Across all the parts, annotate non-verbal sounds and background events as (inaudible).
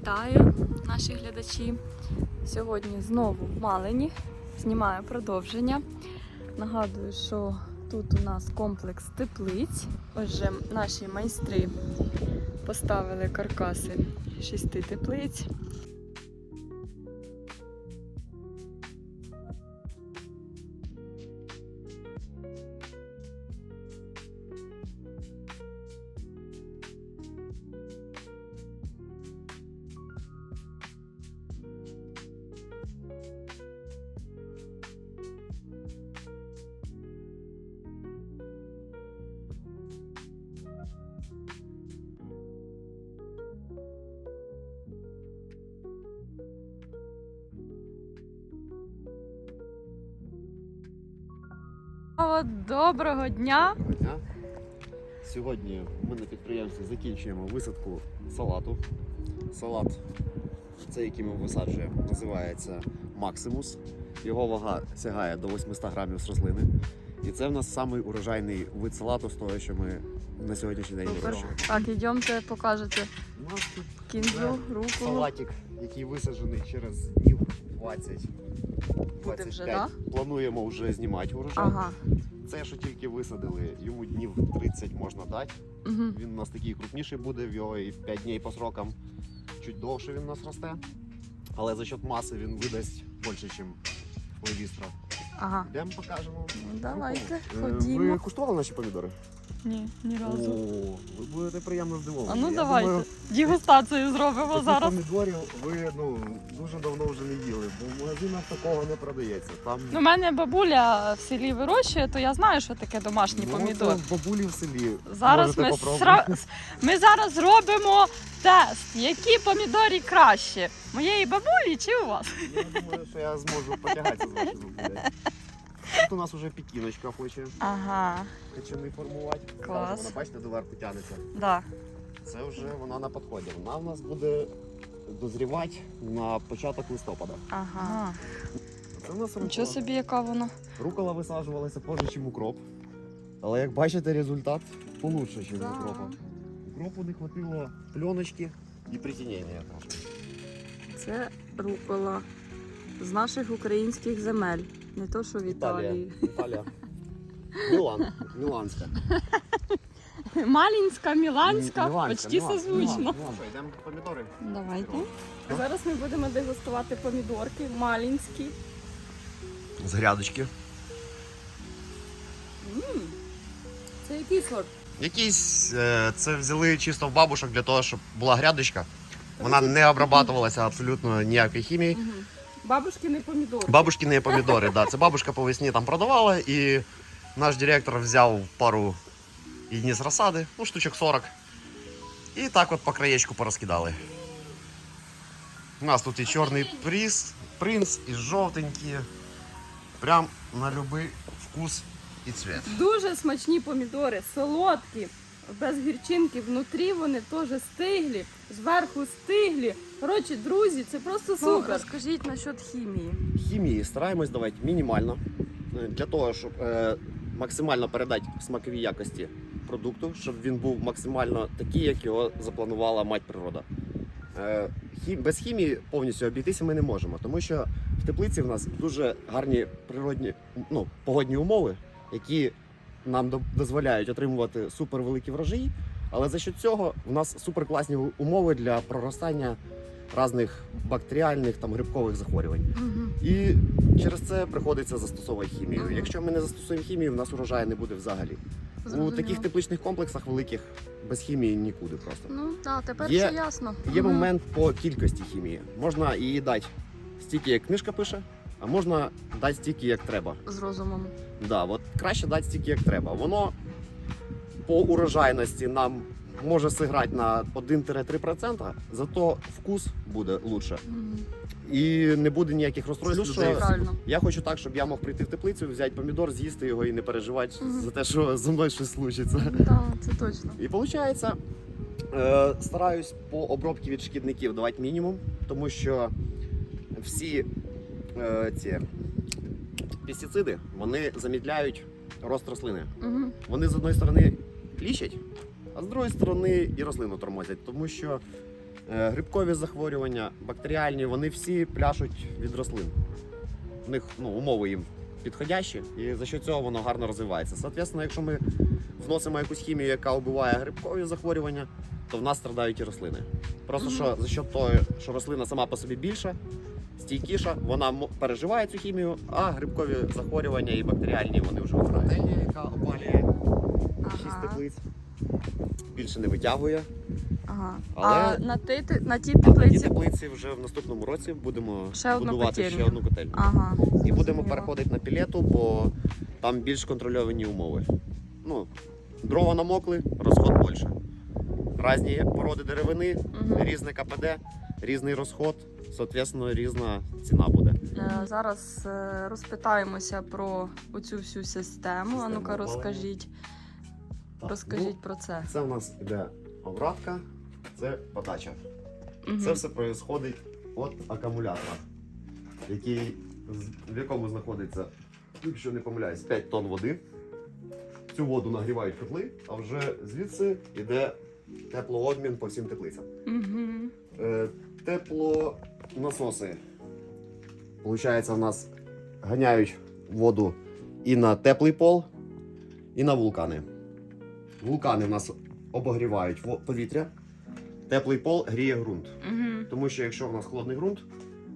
Вітаю наші глядачі. Сьогодні знову в Малині. Знімаю продовження. Нагадую, що тут у нас комплекс теплиць. Отже, наші майстри поставили каркаси шести теплиць. О, Доброго дня! Доброго дня. Сьогодні ми на підприємстві закінчуємо висадку салату. Салат, цей, який ми висаджуємо, називається Максимус. Його вага сягає до 800 грамів з рослини. І це в нас самий урожайний вид салату з того, що ми на сьогоднішній день вирощуємо. Так, ідемте покажете кінзу, руку. салатик, який висаджений через днів 20. Буде вже, 25. Плануємо вже знімати урожай. Ага. Це, що тільки висадили, йому днів 30 можна дати. Угу. Він у нас такий крупніший буде, в його і 5 днів по срокам. Чуть довше він у нас росте. Але за счет маси він видасть більше, ніж левістра. Ага. Йдемо покажемо. Ну, давайте, Е, ходімо. Ви куштували наші помідори? Ні, ні О, разу. ви будете приємно здивовані. А ну Я давайте. думаю, Дегустацію зробимо таких зараз. помідорів ви ну, дуже давно вже не їли, бо в магазинах такого не продається. Там Ну, у мене бабуля в селі вирощує, то я знаю, що таке домашній ну, помідор. то бабулі в селі. Зараз Можете ми, попробувати. сра... ми зараз зробимо тест, які помідорі краще. Моєї бабулі чи у вас? Я думаю, що я зможу потягатися з вашими людей. Тут у нас вже пікіночка хоче. Ага, качани формувати. Клас. Вона, бачите, доверху тягнеться. да. Це вже вона на підході. Вона в нас буде дозрівати на початок листопада. Ага. Це в нас Нічого рукола. собі, яка вона. Рукола висаджувалася позже, ніж укроп. Але як бачите, результат получше, ніж Да. укропа. Укропу не хватило пленочки і притінення трошки. Це рукола з наших українських земель. Не то, що в Італії. Італія. (laughs) Мілан. Міланська. Малінська, міланська, Міланська, почти Мілан, созвучно. Мілан. Що, йдемо помідори? Давайте. Зараз ми будемо дегустувати помідорки малінські. З грядочки. Це який сорт? Якісь е, це взяли чисто в бабушок для того, щоб була грядочка. Вона не обрабатувалася абсолютно ніякої хімії. Бабушкини помідори. Бабушкіні помідори, да. Це бабушка по весні там продавала, і наш директор взяв пару їдні з розсади, ну, штучок 40. І так от по краєчку порозкидали. У нас тут і чорний приз, принц, і жовтенькі. Прям на будь-який вкус і цвіт. Дуже смачні помідори, солодкі, без гірчинки. Внутрі вони теж стиглі, зверху стиглі. Коротше, друзі, це просто супер. розкажіть насчет хімії. Хімії стараємось давати мінімально е, для того, щоб е, максимально передати смакові якості продукту, щоб він був максимально такий, як його запланувала мать природа. Е, хі- без хімії повністю обійтися ми не можемо, тому що в теплиці в нас дуже гарні природні ну, погодні умови, які нам дозволяють отримувати супервеликі врожаї. Але за що цього в нас суперкласні умови для проростання різних бактеріальних там грибкових захворювань. І через це приходиться застосовувати хімію. Ага. Якщо ми не застосуємо хімію, в нас урожаю не буде взагалі. У таких тепличних комплексах великих без хімії нікуди просто. Ну так, тепер Є- все ясно. Є Мгм. момент по кількості хімії. Можна її дати стільки, як книжка пише, а можна дати стільки, як треба. з розумом. Да, от краще дати стільки, як треба. Воно по урожайності нам може зіграти на 1-3%, зато вкус буде лучше. І не буде ніяких розстройств. Це людей. правильно. Я хочу так, щоб я мог прийти в теплицю, взяти помідор, з'їсти його і не переживати Мгм. за те, що зі мною щось случиться. Так, це точно. І виходить, е, стараюсь по обробці від шкідників давати мінімум, тому що всі ці пестициди вони замідляють рост рослини. Угу. Вони з одної сторони лічать, а з другої сторони і рослину тормозять, тому що Е, Грибкові захворювання, бактеріальні, вони всі пляшуть від рослин. У них ну, умови їм підходящі, і за що цього воно гарно розвивається. Соответственно, якщо ми вносимо якусь хімію, яка вбиває грибкові захворювання, то в нас страдають і рослини. Просто що за що того, що рослина сама по собі більша, стійкіша, вона переживає цю хімію, а грибкові захворювання і бактеріальні вони вже вмирають. Пательня, яка опалює 6 теплиць, більше не витягує. Ага. Але- А на, ти- на тій А на ті теплиці. теплиці вже в наступному році будемо Ще будувати котельню. ще одну котельню. Ага. І будемо переходити на пілету, бо там більш контрольовані умови. Ну, дрова намокли, розход більше. Різні породи деревини, Мгм. різне КПД, різний розход, соответственно, різна ціна буде. Е, Зараз е, розпитаємося про оцю всю систему. А ну-ка опалення. розкажіть, Так, розкажіть про це. ну, це у нас іде обратка, це подача. Мгм. Це все відбувається від акумулятора, який, з- в якому знаходиться, якщо не помиляюсь, 5 тонн води. Цю воду нагрівають котли, а вже звідси йде теплообмін по всім теплицям. Мгм. Е, теплонасоси, виходить, у нас ганяють воду і на теплий пол, і на вулкани. Вулкани в нас обогрівають повітря, теплий пол гріє ґрунт. Мгм. Тому що якщо в нас холодний ґрунт,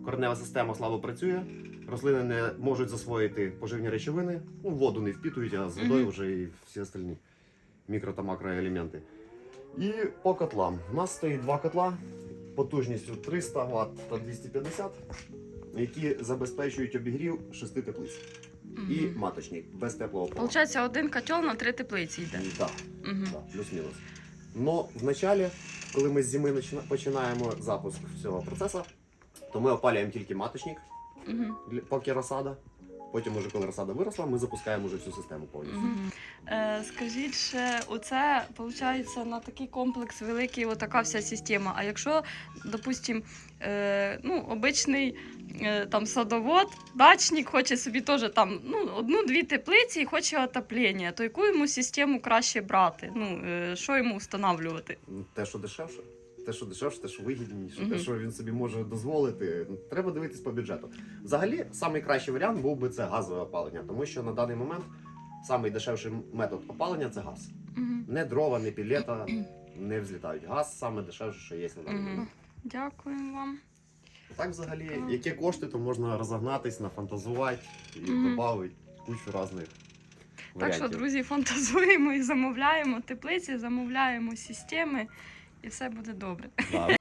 коренева система слабо працює, рослини не можуть засвоїти поживні речовини, ну, воду не впітують, а з водою Мгм. вже і всі остальні мікро та макроелементи. І по котлам. У нас стоїть два котла потужністю 300 Вт та 250, які забезпечують обігрів шести теплиць. І Мгм. маточник без теплого пола. Получається, один котел на три теплиці йде. Так. Так, плюс-мінус. Но вначале, коли ми з зими починаємо запуск всього процесу, то ми опалюємо тільки маточник, для- поки розсада. Потім, уже коли розсада виросла, ми запускаємо вже всю систему повністю. Мгм. Е, скажіть ще, оце виходить на такий комплекс великий, отака вся система. А якщо, допустим, е, ну, обичний е, там садовод, дачник хоче собі теж там ну, одну-дві теплиці і хоче отоплення, то яку йому систему краще брати? Ну, е, що йому встановлювати? Те, що дешевше, те, що дешевше, те, що вигідніше, Мгм. те, що він собі може дозволити, треба дивитись по бюджету. Взагалі, найкращий варіант був би це газове опалення, тому що на даний момент найдешевший метод опалення це газ. Мгм. Не дрова, не пілета не взлітають. Газ саме дешевше, що є на даний момент. Дякуємо вам. Так, взагалі, Так. які кошти, то можна розогнатись, нафантазувати і Мгм. додати кучу різних Так варіантів. що, друзі, фантазуємо і замовляємо теплиці, замовляємо системи, і все буде добре. Да.